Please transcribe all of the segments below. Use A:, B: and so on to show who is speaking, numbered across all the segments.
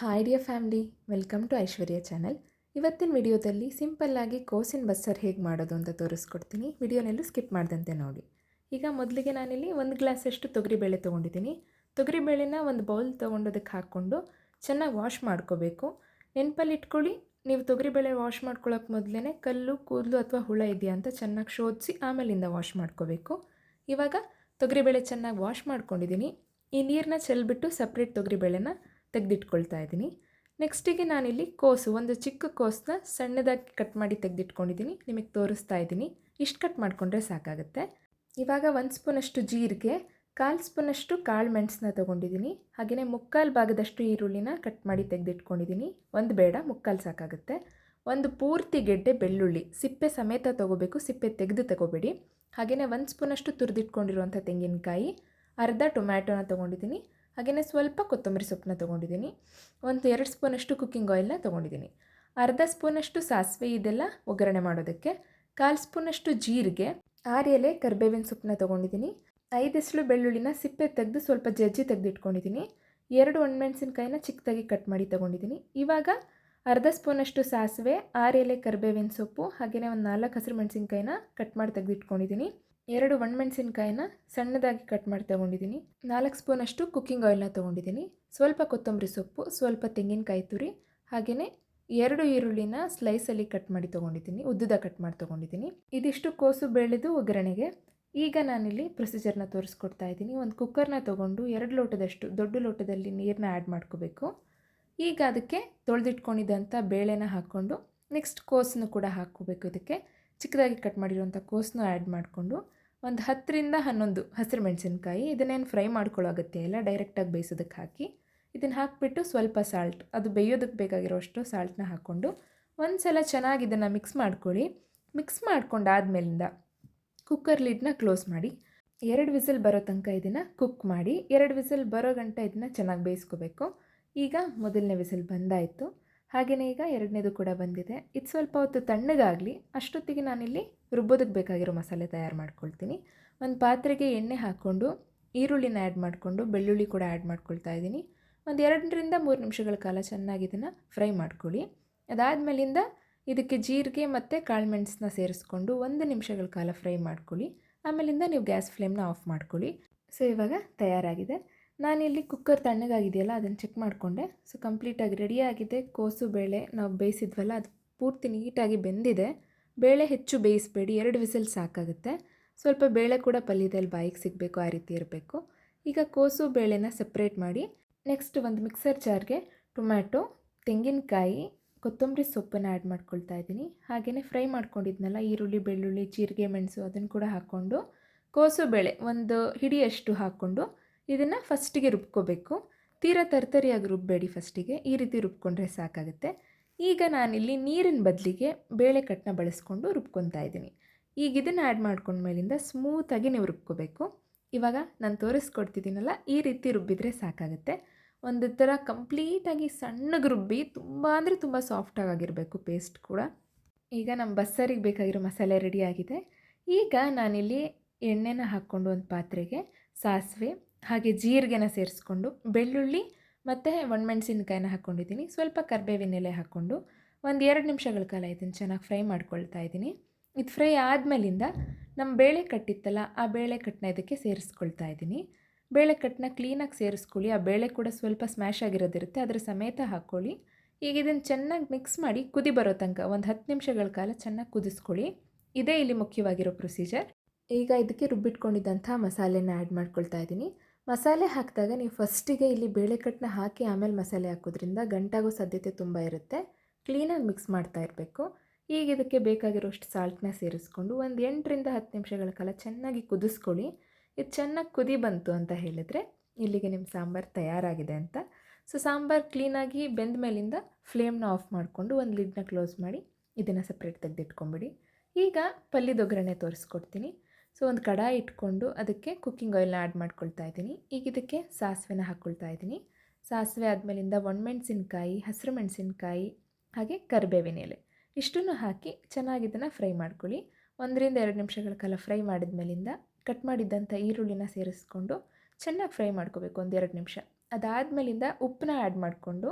A: Hi dear family welcome to Aishwarya channel ಇವತ್ತಿನ ವಿಡಿಯೋದಲ್ಲಿ ಸಿಂಪಲ್ಲಾಗಿ ಕೋಸಿನ ಬಸ್ಸರ್ ಹೇಗೆ ಮಾಡೋದು ಅಂತ ತೋರಿಸ್ಕೊಡ್ತೀನಿ. ವಿಡಿಯೋನೆಲ್ಲೂ ಸ್ಕಿಪ್ ಮಾಡ್ದಂತೆ ನೋಡಿ. ಈಗ ಮೊದಲಿಗೆ ನಾನಿಲ್ಲಿ ಒಂದು ಗ್ಲಾಸಷ್ಟು ತೊಗರಿಬೇಳೆ ತೊಗೊಂಡಿದ್ದೀನಿ. ತೊಗರಿಬೇಳೆನ ಒಂದು ಬೌಲ್ ತೊಗೊಂಡೋದಕ್ಕೆ ಹಾಕ್ಕೊಂಡು ಚೆನ್ನಾಗಿ ವಾಶ್ ಮಾಡ್ಕೋಬೇಕು. ನೆನಪಲ್ಲಿ ಇಟ್ಕೊಳ್ಳಿ. ನೀವು ತೊಗರಿಬೇಳೆ ವಾಶ್ ಮಾಡ್ಕೊಳ್ಳೋಕೆ ಮೊದಲೇ ಕಲ್ಲು, ಕೂದಲು ಅಥವಾ ಹುಳ ಇದೆಯಾ ಅಂತ ಚೆನ್ನಾಗಿ ಶೋಧಿಸಿ ಆಮೇಲಿಂದ ವಾಶ್ ಮಾಡ್ಕೋಬೇಕು. ಇವಾಗ ತೊಗರಿಬೇಳೆ ಚೆನ್ನಾಗಿ ವಾಶ್ ಮಾಡ್ಕೊಂಡಿದ್ದೀನಿ. ಈ ನೀರನ್ನ ಚೆಲ್ಬಿಟ್ಟು ಸಪ್ರೇಟ್ ತೊಗರಿಬೇಳೆನ ತೆಗೆದಿಟ್ಕೊಳ್ತಾ ಇದ್ದೀನಿ. ನೆಕ್ಸ್ಟಿಗೆ ನಾನಿಲ್ಲಿ ಕೋಸು, ಒಂದು ಚಿಕ್ಕ ಕೋಸನ್ನ ಸಣ್ಣದಾಗಿ ಕಟ್ ಮಾಡಿ ತೆಗೆದಿಟ್ಕೊಂಡಿದ್ದೀನಿ. ನಿಮಗೆ ತೋರಿಸ್ತಾ ಇದ್ದೀನಿ. ಇಷ್ಟು ಕಟ್ ಮಾಡಿಕೊಂಡ್ರೆ ಸಾಕಾಗುತ್ತೆ. ಇವಾಗ ಒಂದು ಸ್ಪೂನಷ್ಟು ಜೀರಿಗೆ, ಕಾಲು ಸ್ಪೂನಷ್ಟು ಕಾಳು ಮೆಣಸನ್ನ ತೊಗೊಂಡಿದ್ದೀನಿ. ಹಾಗೆಯೇ ಮುಕ್ಕಾಲು ಭಾಗದಷ್ಟು ಈರುಳ್ಳಿನ ಕಟ್ ಮಾಡಿ ತೆಗೆದಿಟ್ಕೊಂಡಿದ್ದೀನಿ. ಒಂದು ಬೇಡ, ಮುಕ್ಕಾಲು ಸಾಕಾಗುತ್ತೆ. ಒಂದು ಪೂರ್ತಿ ಗೆಡ್ಡೆ ಬೆಳ್ಳುಳ್ಳಿ, ಸಿಪ್ಪೆ ಸಮೇತ ತೊಗೋಬೇಕು, ಸಿಪ್ಪೆ ತೆಗೆದು ತಗೋಬೇಡಿ. ಹಾಗೆಯೇ ಒಂದು ಸ್ಪೂನಷ್ಟು ತುರಿದಿಟ್ಕೊಂಡಿರುವಂಥ ತೆಂಗಿನಕಾಯಿ, ಅರ್ಧ ಟೊಮ್ಯಾಟೊನ ತೊಗೊಂಡಿದ್ದೀನಿ. ಹಾಗೆಯೇ ಸ್ವಲ್ಪ ಕೊತ್ತಂಬರಿ ಸೊಪ್ಪನ್ನ ತೊಗೊಂಡಿದ್ದೀನಿ. ಒಂದು ಎರಡು ಸ್ಪೂನಷ್ಟು ಕುಕ್ಕಿಂಗ್ ಆಯಿಲ್ನ ತೊಗೊಂಡಿದ್ದೀನಿ. ಅರ್ಧ ಸ್ಪೂನಷ್ಟು ಸಾಸಿವೆ ಇದೆಲ್ಲ ಒಗ್ಗರಣೆ ಮಾಡೋದಕ್ಕೆ. ಕಾಲು ಸ್ಪೂನಷ್ಟು ಜೀರಿಗೆ. ಆರು ಎಲೆ ಕರಿಬೇವಿನ ಸೊಪ್ಪನ್ನ ತೊಗೊಂಡಿದ್ದೀನಿ. ಐದು ಎಸಳು ಬೆಳ್ಳುಳ್ಳಿನ ಸಿಪ್ಪೆ ತೆಗೆದು ಸ್ವಲ್ಪ ಜಜ್ಜಿ ತೆಗೆದಿಟ್ಕೊಂಡಿದ್ದೀನಿ. ಎರಡು ಒಣಮೆಣಸಿನ್ಕಾಯಿನ ಚಿಕ್ಕದಾಗಿ ಕಟ್ ಮಾಡಿ ತೊಗೊಂಡಿದ್ದೀನಿ. ಇವಾಗ ಅರ್ಧ ಸ್ಪೂನಷ್ಟು ಸಾಸಿವೆ ಆರು ಎಲೆ ಕರಿಬೇವಿನ ಸೊಪ್ಪು, ಹಾಗೆಯೇ ಒಂದು ನಾಲ್ಕು ಹಸಿರು ಮೆಣಸಿನ್ಕಾಯಿನ ಕಟ್ ಮಾಡಿ ತೆಗೆದಿಟ್ಕೊಂಡಿದ್ದೀನಿ. ಎರಡು ಒಣಮೆಣಸಿನ್ಕಾಯಿನ ಸಣ್ಣದಾಗಿ ಕಟ್ ಮಾಡಿ ತೊಗೊಂಡಿದ್ದೀನಿ. ನಾಲ್ಕು ಸ್ಪೂನಷ್ಟು ಕುಕ್ಕಿಂಗ್ ಆಯಿಲ್ನ ತೊಗೊಂಡಿದ್ದೀನಿ. ಸ್ವಲ್ಪ ಕೊತ್ತಂಬರಿ ಸೊಪ್ಪು, ಸ್ವಲ್ಪ ತೆಂಗಿನಕಾಯಿ ತುರಿ ಹಾಗೆಯೇ ಎರಡು ಈರುಳ್ಳಿನ ಸ್ಲೈಸಲ್ಲಿ ಕಟ್ ಮಾಡಿ ತೊಗೊಂಡಿದ್ದೀನಿ. ಉದ್ದದ ಕಟ್ ಮಾಡಿ ತೊಗೊಂಡಿದ್ದೀನಿ. ಇದಿಷ್ಟು ಕೋಸು ಬೆಳೆದು ಒಗ್ಗರಣೆಗೆ. ಈಗ ನಾನಿಲ್ಲಿ ಪ್ರೊಸೀಜರ್ನ ತೋರಿಸ್ಕೊಡ್ತಾ ಇದ್ದೀನಿ. ಒಂದು ಕುಕ್ಕರ್ನ ತೊಗೊಂಡು ಎರಡು ಲೋಟದಷ್ಟು, ದೊಡ್ಡ ಲೋಟದಲ್ಲಿ ನೀರನ್ನ ಆ್ಯಡ್ ಮಾಡ್ಕೋಬೇಕು. ಈಗ ಅದಕ್ಕೆ ತೊಳೆದಿಟ್ಕೊಂಡಿದ್ದಂಥ ಬೇಳೆನ ಹಾಕ್ಕೊಂಡು ನೆಕ್ಸ್ಟ್ ಕೋಸನ್ನು ಕೂಡ ಹಾಕ್ಕೋಬೇಕು ಇದಕ್ಕೆ. ಚಿಕ್ಕದಾಗಿ ಕಟ್ ಮಾಡಿರುವಂಥ ಕೋಸನ್ನು ಆ್ಯಡ್ ಮಾಡಿಕೊಂಡು ಒಂದು ಹತ್ತರಿಂದ ಹನ್ನೊಂದು ಹಸಿರು ಮೆಣಸಿನ್ಕಾಯಿ. ಇದನ್ನೇನು ಫ್ರೈ ಮಾಡ್ಕೊಳ್ಳೋ ಅಗತ್ಯ ಇಲ್ಲ ಡೈರೆಕ್ಟಾಗಿ ಬೇಯಿಸೋದಕ್ಕೆ ಹಾಕಿ, ಇದನ್ನು ಹಾಕಿಬಿಟ್ಟು ಸ್ವಲ್ಪ ಸಾಲ್ಟ್ ಅದು ಬೇಯೋದಕ್ಕೆ ಬೇಕಾಗಿರೋಷ್ಟು ಸಾಲ್ಟ್ನ ಹಾಕ್ಕೊಂಡು ಒಂದು ಸಲ ಚೆನ್ನಾಗಿ ಇದನ್ನು ಮಿಕ್ಸ್ ಮಾಡ್ಕೊಳ್ಳಿ. ಮಿಕ್ಸ್ ಮಾಡ್ಕೊಂಡಾದ್ಮೇಲಿಂದ ಕುಕ್ಕರ್ ಲಿಡ್ನ ಕ್ಲೋಸ್ ಮಾಡಿ, ಎರಡು ವಿಸಿಲ್ ಬರೋ ತನಕ ಇದನ್ನು ಕುಕ್ ಮಾಡಿ, ಎರಡು ವಿಸಿಲ್ ಬರೋ ಗಂಟ ಇದನ್ನು ಚೆನ್ನಾಗಿ ಬೇಯಿಸ್ಕೋಬೇಕು. ಈಗ ಮೊದಲನೇ ವಿಸಿಲ್ ಬಂದಾಯಿತು. ಹಾಗೆಯೇ ಈಗ ಎರಡನೇದು ಕೂಡ ಬಂದಿದೆ. ಇದು ಸ್ವಲ್ಪ ಹೊತ್ತು ತಣ್ಣಗಾಗಲಿ, ಅಷ್ಟೊತ್ತಿಗೆ ನಾನಿಲ್ಲಿ ರುಬ್ಬೋದಕ್ಕೆ ಬೇಕಾಗಿರೋ ಮಸಾಲೆ ತಯಾರು ಮಾಡ್ಕೊಳ್ತೀನಿ. ಒಂದು ಪಾತ್ರೆಗೆ ಎಣ್ಣೆ ಹಾಕ್ಕೊಂಡು, ಈರುಳ್ಳಿನ ಆ್ಯಡ್ ಮಾಡಿಕೊಂಡು, ಬೆಳ್ಳುಳ್ಳಿ ಕೂಡ ಆ್ಯಡ್ ಮಾಡ್ಕೊಳ್ತಾ ಇದ್ದೀನಿ. ಒಂದು ಎರಡರಿಂದ ಮೂರು ನಿಮಿಷಗಳ ಕಾಲ ಚೆನ್ನಾಗಿ ಇದನ್ನು ಫ್ರೈ ಮಾಡ್ಕೊಳ್ಳಿ. ಅದಾದಮೇಲಿಂದ ಇದಕ್ಕೆ ಜೀರಿಗೆ ಮತ್ತು ಕಾಳುಮೆಣಸನ್ನ ಸೇರಿಸ್ಕೊಂಡು ಒಂದು ನಿಮಿಷಗಳ ಕಾಲ ಫ್ರೈ ಮಾಡ್ಕೊಳ್ಳಿ. ಆಮೇಲಿಂದ ನೀವು ಗ್ಯಾಸ್ ಫ್ಲೇಮ್ನ ಆಫ್ ಮಾಡ್ಕೊಳ್ಳಿ. ಸೊ, ಇವಾಗ ತಯಾರಾಗಿದೆ. ನಾನಿಲ್ಲಿ ಕುಕ್ಕರ್ ತಣ್ಣಗಾಗಿದೆಯಲ್ಲ, ಅದನ್ನು ಚೆಕ್ ಮಾಡಿಕೊಂಡೆ. ಸೊ ಕಂಪ್ಲೀಟಾಗಿ ರೆಡಿಯಾಗಿದೆ ಕೋಸು, ಬೇಳೆ ನಾವು ಬೇಯಿಸಿದ್ವಲ್ಲ, ಅದು ಪೂರ್ತಿ ನೀಟಾಗಿ ಬೆಂದಿದೆ. ಬೇಳೆ ಹೆಚ್ಚು ಬೇಯಿಸಬೇಡಿ, ಎರಡು ವಿಸಿಲ್ ಸಾಕಾಗುತ್ತೆ. ಸ್ವಲ್ಪ ಬೇಳೆ ಕೂಡ ಪಲ್ಯದಲ್ಲಿ ಬಾಯಿಗೆ ಸಿಗಬೇಕು, ಆ ರೀತಿ ಇರಬೇಕು. ಈಗ ಕೋಸು, ಬೇಳೆನ ಸಪ್ರೇಟ್ ಮಾಡಿ ನೆಕ್ಸ್ಟ್ ಒಂದು ಮಿಕ್ಸರ್ ಜಾರ್ಗೆ ಟೊಮ್ಯಾಟೊ, ತೆಂಗಿನಕಾಯಿ, ಕೊತ್ತಂಬರಿ ಸೊಪ್ಪನ್ನು ಆ್ಯಡ್ ಮಾಡ್ಕೊಳ್ತಾ ಇದ್ದೀನಿ. ಹಾಗೆಯೇ ಫ್ರೈ ಮಾಡ್ಕೊಂಡಿದ್ನಲ್ಲ, ಈರುಳ್ಳಿ, ಬೆಳ್ಳುಳ್ಳಿ, ಜೀರಿಗೆ, ಮೆಣಸು ಅದನ್ನು ಕೂಡ ಹಾಕ್ಕೊಂಡು, ಕೋಸು, ಬೇಳೆ ಒಂದು ಹಿಡಿಯಷ್ಟು ಹಾಕ್ಕೊಂಡು ಇದನ್ನು ಫಸ್ಟಿಗೆ ರುಬ್ಕೋಬೇಕು. ತೀರಾ ತರ್ತರಿಯಾಗಿ ರುಬ್ಬಬೇಡಿ ಫಸ್ಟಿಗೆ ಈ ರೀತಿ ರುಬ್ಕೊಂಡ್ರೆ ಸಾಕಾಗುತ್ತೆ. ಈಗ ನಾನಿಲ್ಲಿ ನೀರಿನ ಬದಲಿಗೆ ಬೇಳೆ ಕಟ್ಟನ್ನ ಬಳಸ್ಕೊಂಡು ರುಬ್ಕೊತಾ ಇದ್ದೀನಿ. ಈಗ ಇದನ್ನು ಆ್ಯಡ್ ಮಾಡ್ಕೊಂಡ್ಮೇಲಿಂದ ಸ್ಮೂತಾಗಿ ನೀವು ರುಬ್ಕೋಬೇಕು. ಇವಾಗ ನಾನು ತೋರಿಸ್ಕೊಡ್ತಿದ್ದೀನಲ್ಲ, ಈ ರೀತಿ ರುಬ್ಬಿದರೆ ಸಾಕಾಗುತ್ತೆ. ಒಂದು ಥರ ಕಂಪ್ಲೀಟಾಗಿ ಸಣ್ಣಗೆ ರುಬ್ಬಿ ತುಂಬ ಅಂದರೆ ತುಂಬ ಸಾಫ್ಟಾಗಿರಬೇಕು ಪೇಸ್ಟ್ ಕೂಡ. ಈಗ ನಮ್ಮ ಬಸ್ಸರಿಗೆ ಬೇಕಾಗಿರೋ ಮಸಾಲೆ ರೆಡಿಯಾಗಿದೆ ಈಗ ನಾನಿಲ್ಲಿ ಎಣ್ಣೆನ ಹಾಕ್ಕೊಂಡು ಒಂದು ಪಾತ್ರೆಗೆ ಸಾಸಿವೆ ಹಾಗೆ ಜೀರಿಗೆನ ಸೇರಿಸ್ಕೊಂಡು ಬೆಳ್ಳುಳ್ಳಿ ಮತ್ತು ಒಣಮೆಣಸಿನ್ಕಾಯಿನ ಹಾಕ್ಕೊಂಡಿದ್ದೀನಿ. ಸ್ವಲ್ಪ ಕರ್ಬೇವಿನ ಎಲೆ ಹಾಕ್ಕೊಂಡು ಒಂದು ಎರಡು ನಿಮಿಷಗಳ ಕಾಲ ಇದನ್ನು ಚೆನ್ನಾಗಿ ಫ್ರೈ ಮಾಡ್ಕೊಳ್ತಾ ಇದ್ದೀನಿ. ಇದು ಫ್ರೈ ಆದಮೇಲಿಂದ ನಮ್ಮ ಬೇಳೆ ಕಟ್ಟಿತ್ತಲ್ಲ ಆ ಬೇಳೆ ಕಟ್ಟನ್ನ ಇದಕ್ಕೆ ಸೇರಿಸ್ಕೊಳ್ತಾ ಇದ್ದೀನಿ. ಬೇಳೆ ಕಟ್ಟನ್ನ ಕ್ಲೀನಾಗಿ ಸೇರಿಸ್ಕೊಳ್ಳಿ. ಆ ಬೇಳೆ ಕೂಡ ಸ್ವಲ್ಪ ಸ್ಮ್ಯಾಶ್ ಆಗಿರೋದಿರುತ್ತೆ, ಅದರ ಸಮೇತ ಹಾಕ್ಕೊಳ್ಳಿ. ಈಗ ಇದನ್ನು ಚೆನ್ನಾಗಿ ಮಿಕ್ಸ್ ಮಾಡಿ ಕುದಿ ಬರೋ ತನಕ ಒಂದು ಹತ್ತು ನಿಮಿಷಗಳ ಕಾಲ ಚೆನ್ನಾಗಿ ಕುದಿಸ್ಕೊಳ್ಳಿ. ಇದೇ ಇಲ್ಲಿ ಮುಖ್ಯವಾಗಿರೋ ಪ್ರೊಸೀಜರ್ ಈಗ ಇದಕ್ಕೆ ರುಬ್ಬಿಟ್ಕೊಂಡಿದ್ದಂಥ ಮಸಾಲೆನ ಆ್ಯಡ್ ಮಾಡ್ಕೊಳ್ತಾ ಇದ್ದೀನಿ. ಮಸಾಲೆ ಹಾಕಿದಾಗ ನೀವು ಫಸ್ಟಿಗೆ ಇಲ್ಲಿ ಬೇಳೆಕಟ್ಟನ್ನ ಹಾಕಿ ಆಮೇಲೆ ಮಸಾಲೆ ಹಾಕೋದ್ರಿಂದ ಗಂಟಾಗೋ ಸಾಧ್ಯತೆ ತುಂಬ ಇರುತ್ತೆ. ಕ್ಲೀನಾಗಿ ಮಿಕ್ಸ್ ಮಾಡ್ತಾ ಇರಬೇಕು. ಈಗ ಇದಕ್ಕೆ ಬೇಕಾಗಿರೋಷ್ಟು ಸಾಲ್ಟ್ನ ಸೇರಿಸ್ಕೊಂಡು ಒಂದು ಎಂಟರಿಂದ ಹತ್ತು ನಿಮಿಷಗಳ ಕಾಲ ಚೆನ್ನಾಗಿ ಕುದಿಸ್ಕೊಳ್ಳಿ. ಇದು ಚೆನ್ನಾಗಿ ಕುದಿ ಬಂತು ಅಂತ ಹೇಳಿದರೆ ಇಲ್ಲಿಗೆ ನಿಮ್ಮ ಸಾಂಬಾರು ತಯಾರಾಗಿದೆ ಅಂತ. ಸೊ, ಸಾಂಬಾರು ಕ್ಲೀನಾಗಿ ಬೆಂದ ಮೇಲಿಂದ ಫ್ಲೇಮ್ನ ಆಫ್ ಮಾಡಿಕೊಂಡು ಒಂದು ಲಿಡ್ನ ಕ್ಲೋಸ್ ಮಾಡಿ ಇದನ್ನು ಸಪ್ರೇಟ್ ತೆಗೆದಿಟ್ಕೊಂಬಿಡಿ. ಈಗ ಪಲ್ಯದ ಒಗ್ಗರಣೆ ತೋರಿಸ್ಕೊಡ್ತೀನಿ. ಸೊ, ಒಂದು ಕಡಾಯಿ ಇಟ್ಕೊಂಡು ಅದಕ್ಕೆ ಕುಕ್ಕಿಂಗ್ ಆಯಿಲ್ನ ಆ್ಯಡ್ ಮಾಡ್ಕೊಳ್ತಾ ಇದ್ದೀನಿ. ಈಗ ಇದಕ್ಕೆ ಸಾಸಿವೆನ ಹಾಕ್ಕೊಳ್ತಾ ಇದ್ದೀನಿ. ಸಾಸಿವೆ ಆದಮೇಲಿಂದ ಒಣಮೆಣಸಿನ್ಕಾಯಿ, ಹಸಿರು ಮೆಣಸಿನ್ಕಾಯಿ, ಹಾಗೆ ಕರಿಬೇವಿನ ಎಲೆ. ಇಷ್ಟನ್ನು ಹಾಕಿ ಚೆನ್ನಾಗಿ ಇದನ್ನು ಫ್ರೈ ಮಾಡ್ಕೊಳ್ಳಿ. ಒಂದರಿಂದ ಎರಡು ನಿಮಿಷಗಳ ಕಾಲ ಫ್ರೈ ಮಾಡಿದ ಮೇಲಿಂದ ಕಟ್ ಮಾಡಿದ್ದಂಥ ಈರುಳ್ಳಿನ ಸೇರಿಸ್ಕೊಂಡು ಚೆನ್ನಾಗಿ ಫ್ರೈ ಮಾಡ್ಕೋಬೇಕು ಒಂದೆರಡು ನಿಮಿಷ. ಅದಾದಮೇಲಿಂದ ಉಪ್ಪನ್ನ ಆ್ಯಡ್ ಮಾಡಿಕೊಂಡು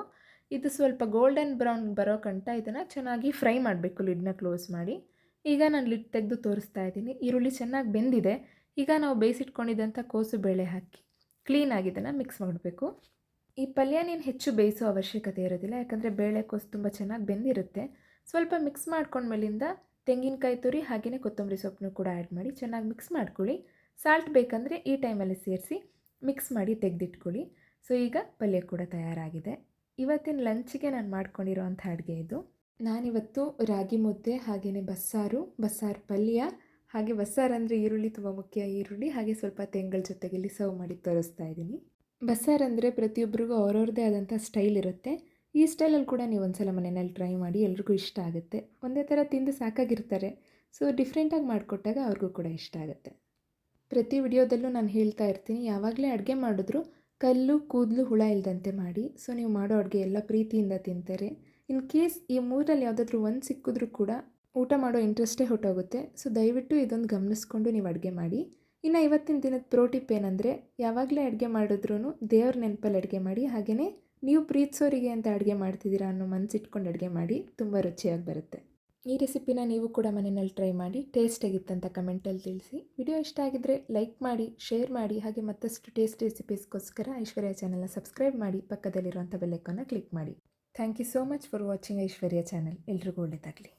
A: ಇದು ಸ್ವಲ್ಪ ಗೋಲ್ಡನ್ ಬ್ರೌನ್ ಬರೋ ಕಂಟ ಇದನ್ನು ಚೆನ್ನಾಗಿ ಫ್ರೈ ಮಾಡಬೇಕು ಲಿಡ್ನ ಕ್ಲೋಸ್ ಮಾಡಿ. ಈಗ ನಾನು ಲಿಡ್ ತೆಗೆದು ತೋರಿಸ್ತಾ ಇದ್ದೀನಿ. ಈರುಳ್ಳಿ ಚೆನ್ನಾಗಿ ಬೆಂದಿದೆ. ಈಗ ನಾವು ಬೇಯಿಸಿಟ್ಕೊಂಡಿದ್ದಂಥ ಕೋಸು ಬೇಳೆ ಹಾಕಿ ಇದನ್ನು ಮಿಕ್ಸ್ ಮಾಡಬೇಕು. ಈ ಪಲ್ಯ ನೀನು ಹೆಚ್ಚು ಬೇಯಿಸೋ ಅವಶ್ಯಕತೆ ಇರೋದಿಲ್ಲ, ಯಾಕಂದರೆ ಬೇಳೆ ಕೋಸು ತುಂಬ ಚೆನ್ನಾಗಿ ಬೆಂದಿರುತ್ತೆ. ಸ್ವಲ್ಪ ಮಿಕ್ಸ್ ಮಾಡ್ಕೊಂಡ್ಮೇಲಿಂದ ತೆಂಗಿನಕಾಯಿ ತುರಿ ಹಾಗೆಯೇ ಕೊತ್ತಂಬರಿ ಸೊಪ್ಪನ್ನು ಕೂಡ ಆ್ಯಡ್ ಮಾಡಿ ಚೆನ್ನಾಗಿ ಮಿಕ್ಸ್ ಮಾಡ್ಕೊಳ್ಳಿ. ಸಾಲ್ಟ್ ಬೇಕಂದರೆ ಈ ಟೈಮಲ್ಲಿ ಸೇರಿಸಿ ಮಿಕ್ಸ್ ಮಾಡಿ ತೆಗೆದಿಟ್ಕೊಳ್ಳಿ. ಸೊ ಈಗ ಪಲ್ಯ ಕೂಡ ತಯಾರಾಗಿದೆ. ಇವತ್ತಿನ ಲಂಚಿಗೆ ನಾನು ಮಾಡ್ಕೊಂಡಿರೋವಂಥ ಅಡುಗೆ ಇದು. ನಾನಿವತ್ತು ರಾಗಿ ಮುದ್ದೆ ಹಾಗೆಯೇ ಬಸ್ಸಾರು ಬಸ್ಸಾರು ಪಲ್ಯ, ಹಾಗೆ ಬಸ್ಸಾರು ಅಂದರೆ ಈರುಳ್ಳಿ ತುಂಬ ಮುಖ್ಯ ಈರುಳ್ಳಿ, ಹಾಗೆ ಸ್ವಲ್ಪ ತೆಂಗಳ ಜೊತೆಗೆ ಇಲ್ಲಿ ಸರ್ವ್ ಮಾಡಿ ತೋರಿಸ್ತಾ ಇದ್ದೀನಿ. ಬಸ್ಸಾರು ಅಂದರೆ ಪ್ರತಿಯೊಬ್ಬರಿಗೂ ಅವ್ರವ್ರದ್ದೇ ಆದಂಥ ಸ್ಟೈಲ್ ಇರುತ್ತೆ. ಈ ಸ್ಟೈಲಲ್ಲಿ ಕೂಡ ನೀವು ಒಂದ್ಸಲ ಮನೆಯಲ್ಲಿ ಟ್ರೈ ಮಾಡಿ ಎಲ್ರಿಗೂ ಇಷ್ಟ ಆಗುತ್ತೆ. ಒಂದೇ ಥರ ತಿಂದು ಸಾಕಾಗಿರ್ತಾರೆ. ಸೊ ಡಿಫ್ರೆಂಟಾಗಿ ಮಾಡಿಕೊಟ್ಟಾಗ ಅವ್ರಿಗೂ ಕೂಡ ಇಷ್ಟ ಆಗುತ್ತೆ. ಪ್ರತಿ ವಿಡಿಯೋದಲ್ಲೂ ನಾನು ಹೇಳ್ತಾ ಇರ್ತೀನಿ, ಯಾವಾಗಲೇ ಅಡುಗೆ ಮಾಡಿದ್ರು ಕಲ್ಲು, ಕೂದಲು, ಹುಳ ಇಲ್ಲದಂತೆ ಮಾಡಿ. ಸೊ ನೀವು ಮಾಡೋ ಅಡುಗೆ ಎಲ್ಲ ಪ್ರೀತಿಯಿಂದ ತಿಂತಾರೆ. ಇನ್ ಕೇಸ್ ಈ ಮೂರಲ್ಲಿ ಯಾವುದಾದ್ರೂ ಒಂದು ಸಿಕ್ಕಿದ್ರೂ ಕೂಡ ಊಟ ಮಾಡೋ ಇಂಟ್ರೆಸ್ಟೇ ಹೊಟ್ಟೋಗುತ್ತೆ ಸೊ ದಯವಿಟ್ಟು ಇದೊಂದು ಗಮನಿಸ್ಕೊಂಡು ನೀವು ಅಡುಗೆ ಮಾಡಿ. ಇನ್ನು ಇವತ್ತಿನ ದಿನದ ಪ್ರೋಟಿಪ್ ಏನಂದರೆ, ಯಾವಾಗಲೇ ಅಡುಗೆ ಮಾಡಿದ್ರೂ ದೇವ್ರ ನೆನಪಲ್ಲಿ ಅಡುಗೆ ಮಾಡಿ ಹಾಗೆಯೇ ನೀವು ಪ್ರೀತಿಸೋರಿಗೆ ಅಂತ ಅಡುಗೆ ಮಾಡ್ತಿದ್ದೀರಾ ಅನ್ನೋ ಮನಸ್ಸಿಟ್ಕೊಂಡು ಅಡುಗೆ ಮಾಡಿ, ತುಂಬ ರುಚಿಯಾಗಿ ಬರುತ್ತೆ. ಈ ರೆಸಿಪಿನ ನೀವು ಕೂಡ ಮನೆಯಲ್ಲಿ ಟ್ರೈ ಮಾಡಿ ಟೇಸ್ಟ್ ಆಗಿತ್ತಂತ ಕಮೆಂಟಲ್ಲಿ ತಿಳಿಸಿ. ವಿಡಿಯೋ ಇಷ್ಟ ಆಗಿದ್ದರೆ ಲೈಕ್ ಮಾಡಿ, ಶೇರ್ ಮಾಡಿ, ಹಾಗೆ ಮತ್ತಷ್ಟು ಟೇಸ್ಟ್ ರೆಸಿಪೀಸ್ಗೋಸ್ಕರ ಐಶ್ವರ್ಯ ಚಾನಲ್ನ ಸಬ್ಸ್ಕ್ರೈಬ್ ಮಾಡಿ ಪಕ್ಕದಲ್ಲಿರುವಂಥ ಬೆಲ್ಲೈಕನ್ನ ಕ್ಲಿಕ್ ಮಾಡಿ. Thank you so much for watching Aishwarya channel ಎಲ್ರಿಗೂ ಒಳ್ಳೆಯದಾಗಲಿ